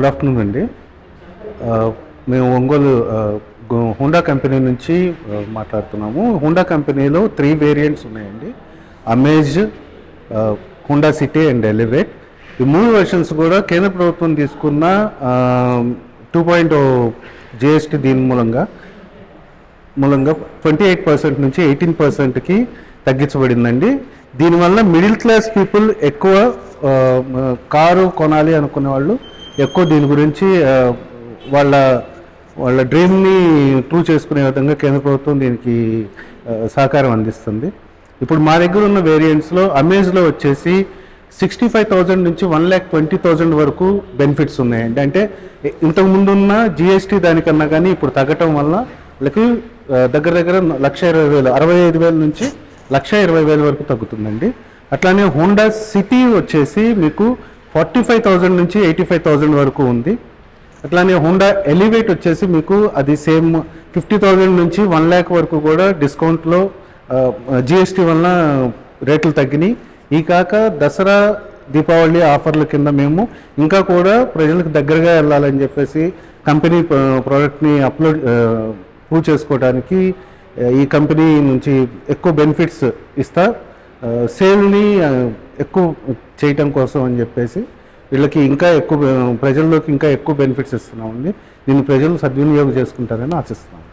Good afternoon అండి. మేము Ongole Honda Honda company నుంచి మాట్లాడుతున్నాము. హుండా కంపెనీలో త్రీ వేరియంట్స్ ఉన్నాయండి. Amaze Honda Honda City and Elevate. ఈ మూడు వెర్షన్స్ కూడా కేంద్ర ప్రభుత్వం తీసుకున్న టూ పాయింట్ జిఎస్టీ దీని మూలంగా మూలంగా ట్వంటీ ఎయిట్ పర్సెంట్ నుంచి ఎయిటీన్ పర్సెంట్కి తగ్గించబడిందండి. దీనివల్ల మిడిల్ క్లాస్ పీపుల్ ఎక్కువ కారు కొనాలి అనుకునే వాళ్ళు ఎక్కువ దీని గురించి వాళ్ళ వాళ్ళ డ్రీమ్ని ట్రూ చేసుకునే విధంగా కేంద్ర ప్రభుత్వం దీనికి సహకారం అందిస్తుంది. ఇప్పుడు మా దగ్గర ఉన్న వేరియంట్స్లో అమేజ్లో వచ్చేసి సిక్స్టీ ఫైవ్ థౌజండ్ నుంచి వన్ ల్యాక్ ట్వంటీ థౌజండ్ వరకు బెనిఫిట్స్ ఉన్నాయండి అంటే ఇంతకు ముందు ఉన్న జిఎస్టీ దానికన్నా కానీ ఇప్పుడు తగ్గటం వల్ల వాళ్ళకి దగ్గర దగ్గర లక్ష ఇరవై వేలు అరవై ఐదు వేల నుంచి లక్ష ఇరవై వేల వరకు తగ్గుతుందండి. అట్లానే హోండా సిటీ వచ్చేసి మీకు ఫార్టీ ఫైవ్ థౌజండ్ నుంచి ఎయిటీ ఫైవ్ థౌజండ్ వరకు ఉంది. అట్లానే హోండా ఎలివేట్ వచ్చేసి మీకు అది సేమ్ ఫిఫ్టీ థౌజండ్ నుంచి వన్ ల్యాక్ వరకు కూడా డిస్కౌంట్లో జిఎస్టీ వలన రేట్లు తగ్గినాయి. ఈ కాక దసరా దీపావళి ఆఫర్ల కింద మేము ఇంకా కూడా ప్రజలకు దగ్గరగా వెళ్ళాలని చెప్పేసి కంపెనీ ప్రోడక్ట్ని అప్లోడ్ ప్రూవ్ చేసుకోవడానికి ఈ కంపెనీ నుంచి ఎక్కువ బెనిఫిట్స్ ఇస్తా సేల్ని ఎక్కువ చేయటం కోసం అని చెప్పేసి వీళ్ళకి ఇంకా ఎక్కువ ప్రజల్లోకి ఇంకా ఎక్కువ బెనిఫిట్స్ ఇస్తున్నామండి. దీన్ని ప్రజలు సద్వినియోగం చేసుకుంటారని ఆశిస్తున్నాం.